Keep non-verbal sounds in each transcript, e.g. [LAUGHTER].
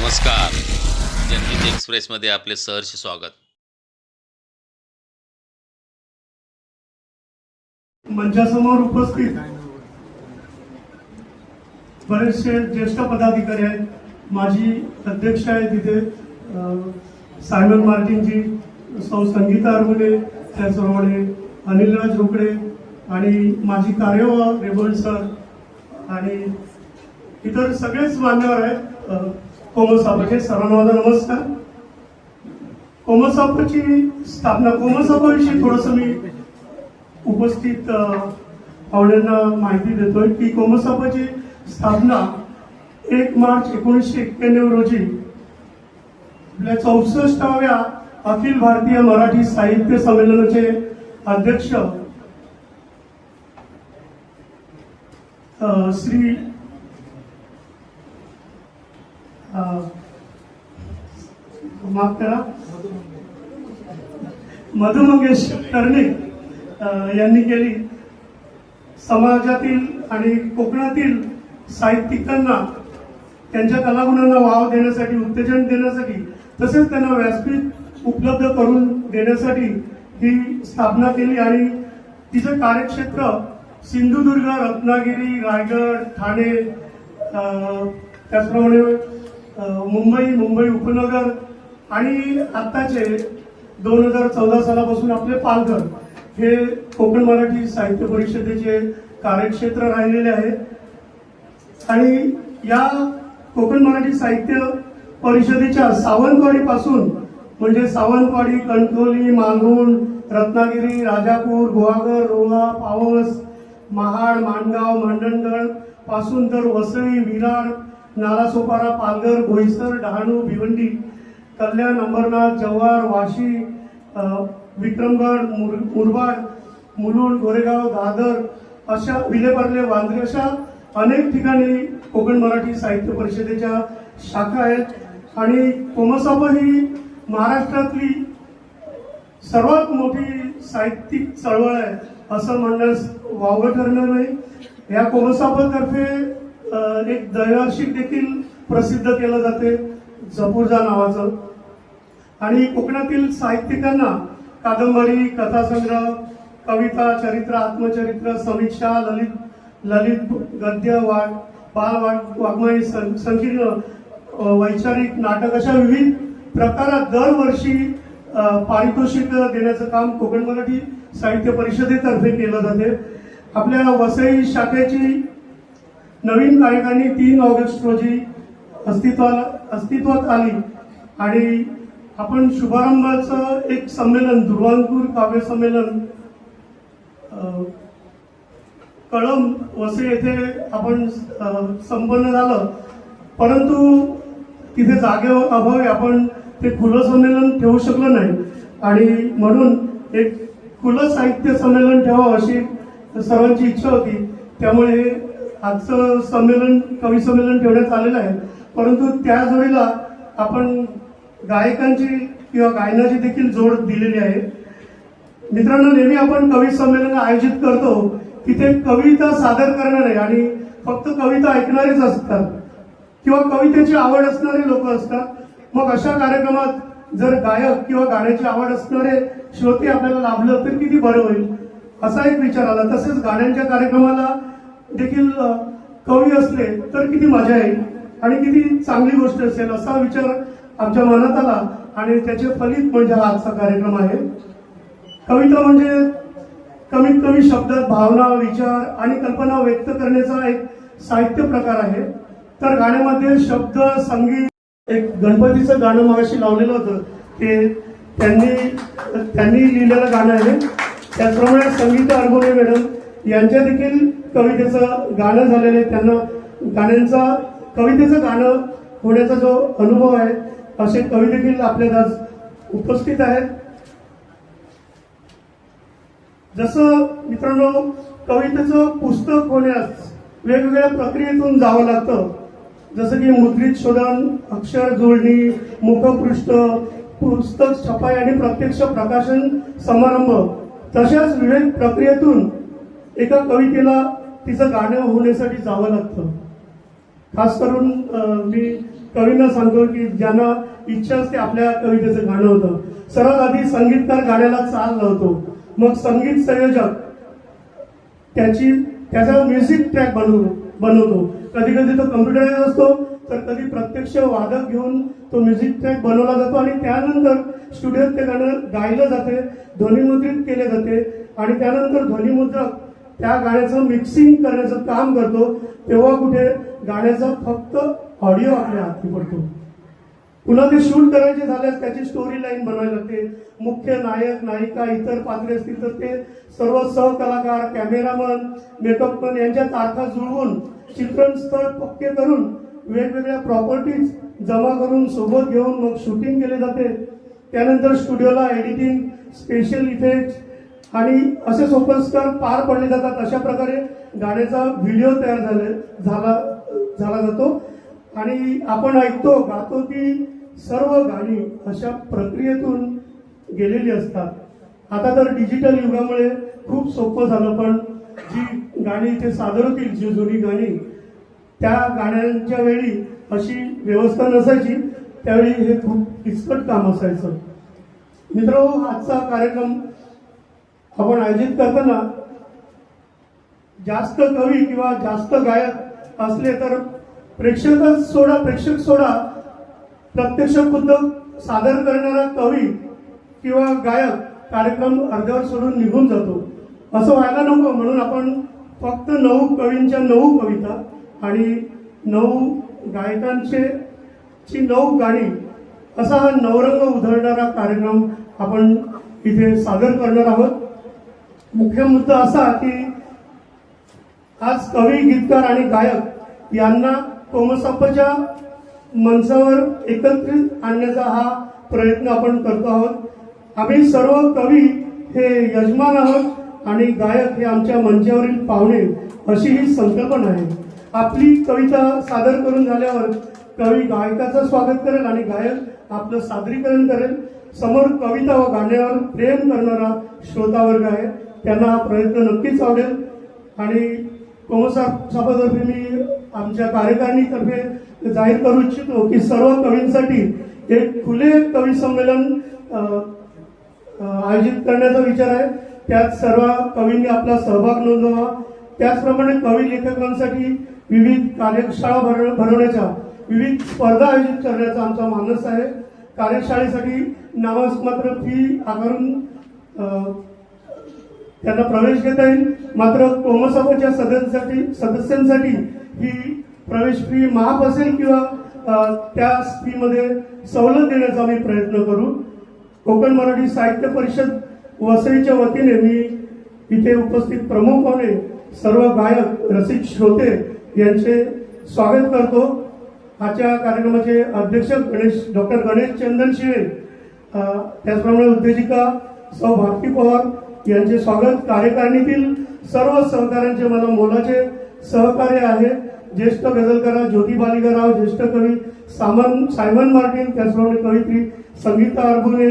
नमस्कार. जनहित एक्सप्रेसमध्ये आपले सहर्ष स्वागत. मंचासमोर उपस्थित बरेचसे ज्येष्ठ पदाधिकारी आहेत. माझी अध्यक्ष आहे तिथे सायमन मार्टिनजी सौ संगीता अरमुले त्याचप्रमाणे अनिलराज रोकडे आणि माझी कार्यवाह रेबन सर आणि इतर सगळेच मान्यवर आहेत. कोमल साहेबाचे सर्वांना माझा नमस्कार. कोमल स्थापना कोमल साहेबाविषयी थोडंसं मी उपस्थित पाहुण्यांना माहिती देतोय की कोमसापाची स्थापना एक मार्च एकोणीसशे एक्क्याण्णव रोजी आपल्या चौसष्टाव्या अखिल भारतीय मराठी साहित्य संमेलनाचे अध्यक्ष श्री माफ करा. मधु मंगेश कर्णिक यांनी केली. समाजातील आणि कोकणातील साहित्यिकांना त्यांच्या कलागुणांना वाव देण्यासाठी उत्तेजन देण्यासाठी तसेच त्यांना व्यासपीठ उपलब्ध करून देण्यासाठी ही स्थापना केली आणि तिचं कार्यक्षेत्र सिंधुदुर्ग रत्नागिरी रायगड ठाणे त्याचप्रमाणे मुंबई मुंबई उपनगर आणि आत्ताचे दोन हजार चौदा सालापासून आपले पालघर हे कोकण मराठी साहित्य परिषदेचे कार्यक्षेत्र राहिलेले आहे. आणि या कोकण मराठी साहित्य परिषदेच्या सावंतवाडीपासून म्हणजे सावंतवाडी कणकवली मालवण रत्नागिरी राजापूर गुहागर रोहा पावस महाड माणगाव मांडणगडपासून तर वसई विरार नालासोपारा पालघर बोईसर डहाणू भिवंडी कल्याण अंबरनाथ जव्हार वाशी विक्रमगड मुर- मुरबाड मुलुंड गोरेगाव दादर अशा विलेपार्ले वांद्रे अशा अनेक ठिकाणी कोकण मराठी साहित्य परिषदेच्या शाखा आहेत. आणि कोमसाप ही महाराष्ट्रातली सर्वात मोठी साहित्यिक चळवळ आहे असं म्हणण्यास वावगं ठरणार नाही. या कोमसापतर्फे एक दैवार्षिक देखील प्रसिद्ध केलं जाते जपूरजा नावाचं. आणि कोकणातील साहित्यिकांना कादंबरी कथासंग्रह कविता चरित्र आत्मचरित्र समीक्षा ललित ललित गद्य वाग बाल वाग वाङ्मय संकीर्ण वैचारिक नाटक अशा विविध प्रकारात दरवर्षी पारितोषिक देण्याचं काम कोकण मराठी साहित्य परिषदेतर्फे केलं जाते. आपल्या वसई शाखेची नवीन कार्यकारिणी तीन ऑगस्ट रोजी अस्तित्वाला अस्तित्वात आली. आणि आपण शुभारंभाचं एक संमेलन दुर्वांकूर काव्य संमेलन कळम वसे येथे आपण संपन्न झालं. परंतु तिथे जागे अभावी आपण ते खुलं संमेलन ठेवू शकलो नाही. आणि म्हणून एक खुलं साहित्य संमेलन ठेवावं अशी सर्वांची इच्छा होती. त्यामुळे आजचं संमेलन कवी संमेलन ठेवण्यात आलेलं आहे. परंतु त्या जोडीला आपण गायकांची किंवा गायनाची देखील जोड दिलेली आहे. मित्रांनो नेहमी आपण कवी संमेलन आयोजित करतो. तिथे कविता सादर करणारे आणि फक्त कविता ऐकणारेच असतात. किंवा कवितेची आवड असणारे लोक असतात. मग अशा कार्यक्रमात जर गायक किंवा गाण्याची आवड असणारे श्रोते आपल्याला लाभलं तर किती बरं होईल? असा एक विचार आला. तसेच गाण्यांच्या कार्यक्रमाला देखील कवी असले तर किती मजा येईल आणि किती चांगली गोष्ट असेल असा विचार आमच्या मनात आला आणि त्याचे फलित म्हणजे हा आजचा कार्यक्रम आहे. कविता म्हणजे कमीत कमी शब्दात भावना विचार आणि कल्पना व्यक्त करण्याचा एक साहित्य प्रकार आहे. तर गाण्यामध्ये शब्द संगीत एक गणपतीचं गाणं मगाशी लावलेलं होतं ते त्यांनी त्यांनी लिहिलेलं गाणं आहे. त्याचप्रमाणे संगीता अरगोणे मॅडम यांच्या देखील कवितेचं गाणं झालेलं आहे. त्यांना गाण्यांचा कवितेचं गाणं होण्याचा जो अनुभव आहे असे कवी देखील आपल्यात आज उपस्थित आहेत. जसं मित्रांनो कवितेचं पुस्तक होण्यास वेगवेगळ्या प्रक्रियेतून जावं लागतं. जसं की मुद्रित शोधन अक्षर जोडणी मुखपृष्ठ पुस्तक छपाई आणि प्रत्यक्ष प्रकाशन समारंभ तशाच विविध प्रक्रियेतून एका कवितेला तिचं गाणं होण्यासाठी जावं लागतं. खास करून मी कवींना सांगतो की ज्यांना इच्छा असते आपल्या कवितेचं गाणं होतं. सर्वात आधी संगीतकार गाण्याला चाल लावतो. मग संगीत संयोजक त्याची त्याचा म्युझिक ट्रॅक बनवतो बनवतो. कधी कधी तो कम्प्युटर असतो तर कधी प्रत्यक्ष वादक घेऊन तो म्युझिक ट्रॅक बनवला जातो आणि त्यानंतर स्टुडिओत ते गाणं गायलं जाते ध्वनिमुद्रित केले जाते आणि त्यानंतर ध्वनिमुद्रक त्या गाण्याचं मिक्सिंग करण्याचं काम करतो तेव्हा कुठे गाण्याचा फक्त ऑडिओ आपल्या हाती पडतो. पुन्हा ते शूट करायचे झाल्यास त्याची स्टोरी लाईन बनवायला लागते. मुख्य नायक नायिका इतर पात्रे असतील तर ते सर्व सहकलाकार कॅमेरामन मेकअपमन यांच्या तारखा जुळवून चित्रण स्थळ पक्के करून वेगवेगळ्या प्रॉपर्टीज जमा करून सोबत घेऊन मग शूटिंग केले जाते. त्यानंतर स्टुडिओला एडिटिंग स्पेशल इफेक्ट आणि असे सोपस्कार पार पडले जातात. अशा प्रकारे गाण्याचा व्हिडिओ तयार झाले झाला झाला जातो. आणि आपण ऐकतो गातो की सर्व गाणी अशा प्रक्रियेतून गेलेली असतात. आता तर डिजिटल युगामुळे खूप सोपं झालं पण जी गाणी इथे सादर होतील जी जुनी गाणी त्या गाण्यांच्या वेळी अशी व्यवस्था नसायची त्यावेळी हे खूप किचकट काम असायचं. मित्र आजचा कार्यक्रम आपण आयोजित करताना जास्त कवी किंवा जास्त गायक असले तर प्रेक्षकच सोडा प्रेक्षक सोडा प्रत्यक्ष खुद्द सादर करणारा कवी किंवा गायक कार्यक्रम अर्ध्यावर सोडून निघून जातो. असं व्हायला नको म्हणून आपण फक्त नऊ कवींच्या नऊ कविता आणि नऊ गायकांचे ची नऊ गाणी असा हा नवरंग उधळणारा कार्यक्रम आपण इथे सादर करणार आहोत. मुख्य मुद्दा असा की आज कवी गीतकार आणि गायक यांना कोमसाप्पाच्या मंचावर एकत्रित आणण्याचा हा प्रयत्न आपण करतो आहोत. आम्ही सर्व कवी हे यजमान आहोत आणि गायक हे आमच्या मंचावरील पाहुणे अशी ही संकल्पना आहे. आपली कविता सादर करून झाल्यावर कवी गायकाचं स्वागत करेल आणि गायक आपलं सादरीकरण करेल. समोर कविता व गाण्यावर प्रेम करणारा श्रोतावर्ग आहे. त्यांना हा प्रयत्न नक्कीच आवडेल. आणि कोमसाहेब सभातर्फे मी आमच्या कार्यकारिणीतर्फे जाहीर करू इच्छितो की सर्व कवींसाठी एक खुले कवी संमेलन आयोजित करण्याचा विचार आहे. त्यात सर्व कवींनी आपला सहभाग नोंदवावा त्याचप्रमाणे कवी लेखकांसाठी विविध कार्यशाळा भर- भरवण्याच्या विविध स्पर्धा आयोजित करण्याचा आमचा मानस आहे. कार्यशाळेसाठी नाममात्र फी आकारून त्यांना प्रवेश घेता येईल. मात्र कोमसभाच्या सदस्यांसाठी सदस्यांसाठी ही प्रवेश फी माफ असेल किंवा त्या फीमध्ये सवलत देण्याचा आम्ही प्रयत्न करू. कोकण मराठी साहित्य परिषद वसईच्या वतीने मी इथे उपस्थित प्रमुख पाहुणे सर्व गायक रसिक श्रोते यांचे स्वागत करतो. आजच्या कार्यक्रमाचे अध्यक्ष गणेश डॉक्टर गणेश चंदन शिवे त्याचप्रमाणे उद्योजिका सौ भारती पवार यांचे स्वागत कार्यकारिणीतील सर्व सहकाऱ्यांचे मला मोलाचे सहकार्य आहे. ज्येष्ठ गझलकरा ज्योती बालिकाराव ज्येष्ठ कवी सामन सायमन मार्टिन त्याचप्रमाणे कवित्री संगीता अरबुने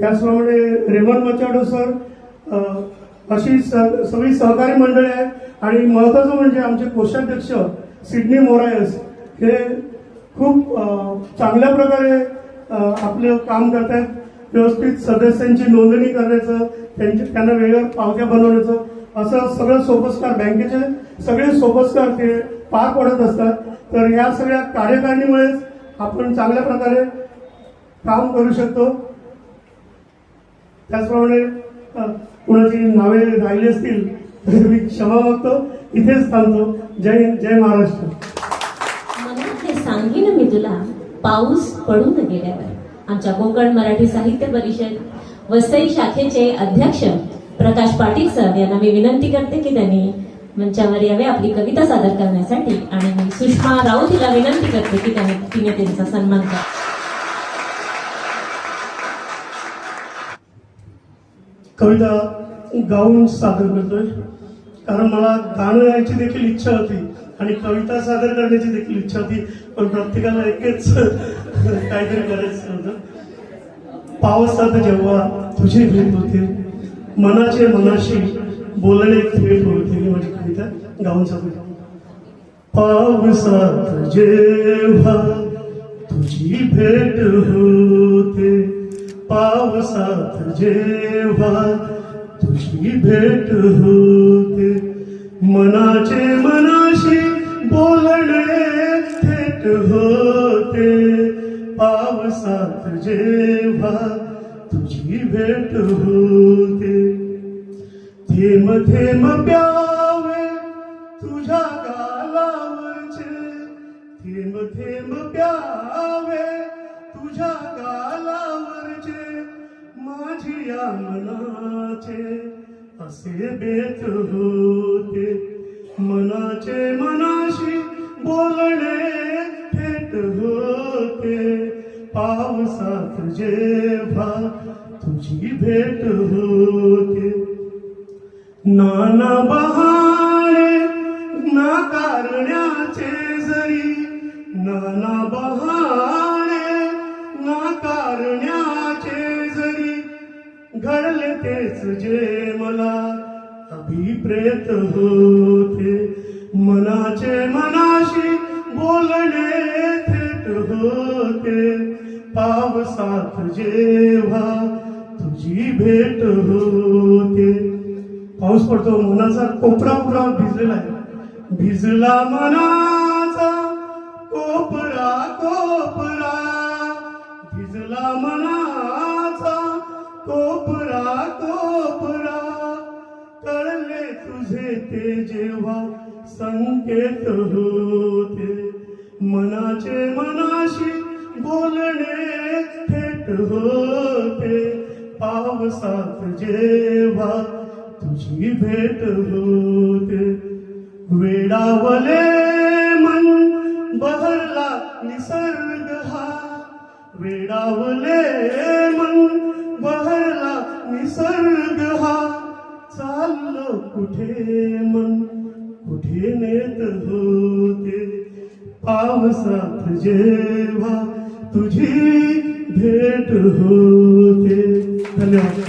त्याचप्रमाणे रेमन मचाडो सर अशी स- सगळी सहकारी मंडळी आहेत. आणि महत्वाचं म्हणजे आमचे कोषाध्यक्ष सिडनी मोरायस हे खूप चांगल्या प्रकारे आपलं काम करतात व्यवस्थित सदस्यांची नोंदणी करण्याचं त्यांचे त्यांना वेळेवर पावत्या बनवण्याचं असं सगळं सोपस्कार बँकेचे सगळे सोपस्कार ते पार पडत असतात. तर या सगळ्या कार्यकारिणीमुळेच आपण चांगल्या प्रकारे काम करू शकतो. त्याचप्रमाणे कुणाची नावे राहिली असतील तर मी क्षमा मागतो. इथेच थांबतो. जय हिंद जय महाराष्ट्र. हे सांगेन मी तुला पाऊस पडून गेल्यावर. आमच्या कोकण मराठी साहित्य परिषद वसई शाखेचे अध्यक्ष प्रकाश पाटील सर यांना मी विनंती करते की त्यांनी मंचावर यावे आपली कविता सादर करण्यासाठी. आणि मी सुषमा राऊत हिला विनंती करते की त्याने तिने त्यांचा सन्मान करा. कविता गाऊन सादर करतोय. कारण मला गाणं गायची देखील इच्छा होती आणि कविता सादर करण्याची देखील इच्छा होती. पण प्रत्येकाला एकच [LAUGHS] काहीतरी करायचं होतं. पावसात जेव्हा तुझी भेट होते मनाचे मनाशी बोलणे थेट होते ही माझी कविता गाऊन सादर पावसात जेव्हा तुझी भेट होते पावसात जेव्हा तुझी भेट होते मनाचे मनाशी बोलणे थेट होते पावसात जेव्हा होते. थेंब थेंब प्यावे तुझ्या गालावरचे. थेंब थेंब प्यावे तुझ्या गालावरचे. माझी या मनाचे असे बेत होते. मनाचे मनाशी बोलणे थेट होते. पावसात जेव्हा तुझी भेट होते. नाना बहाणे नाकारण्याचे जरी. नाना बहाणे नाकारण्याचे जरी. घडले तेच जे मला अभिप्रेत होते. मनाचे मनाशी बोलणे थेट होते. पावसात जेव्हा तुझी भेट होते. पाऊस पडतो मनाचा कोपरा कोपरा भिजलेला आहे. भिजला मनाचा कोपरा कोपरा. भिजला मनाचा कोपरा कोपरा. कळले तुझे ते जेव्हा संकेत होते. मनाचे मनाशी बोलणे थेट होते. पावसात जेव्हा तुझी भेट होते. वेडावले मन बहरला निसर्ग हा. वेडावले मन बहरला निसर्ग हा. चाललो कुठे मन? कुठे नेत होते? पावसात जेव्हा तुझी भेट होते. Obrigado.